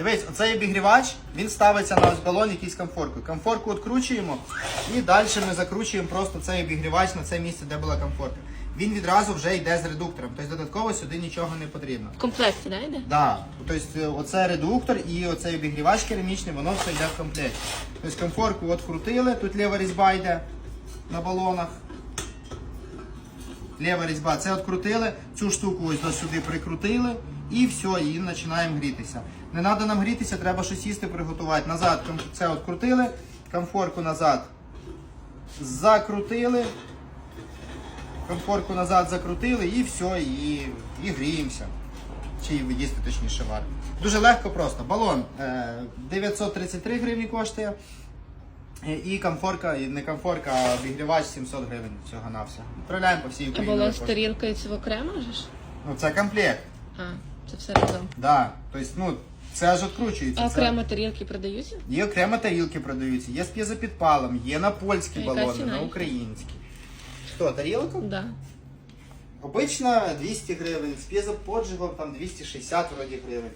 Дивись, оцей обігрівач, він ставиться на ось балон якийсь комфорку. Комфорку відкручуємо і далі ми закручуємо просто цей обігрівач на це місце, де була комфорка. Він відразу вже йде з редуктором, тобто додатково сюди нічого не потрібно. В комплекті, да, йде? Да, тобто е, оце редуктор і оцей обігрівач керамічний, воно все йде в комплекті. Тобто комфорку от крутили, тут ліва різьба йде на балонах. Ліва різьба, це открутили, цю штуку ось сюди прикрутили і все, і починаємо грітися. Не треба нам грітися, треба щось їсти приготувати. Назад це открутили, комфорку назад закрутили. Комфорку назад закрутили і все, і, і гріємося. Чи їсти точніше вар. Дуже легко просто. Балон е, 933 гривні коштує. Е, І комфорка, і не комфорка, а обігрівач 700 гривень всього на все. Відправляємо по всій А Україні. балон з коштує. тарілкою це окремо же ж? Ну це комплект. А, це все разом. Да. Тобто, ну, це аж відкручується. А Це- окремо тарілки продаються? Є окремо тарілки продаються, є з п'єзопідпалом, є на польські А яка балони, ціна на їх? українські. Що, тарілка? Да. Обично 200 гривень, з п'єзоподжигом там 260 вроді гривень.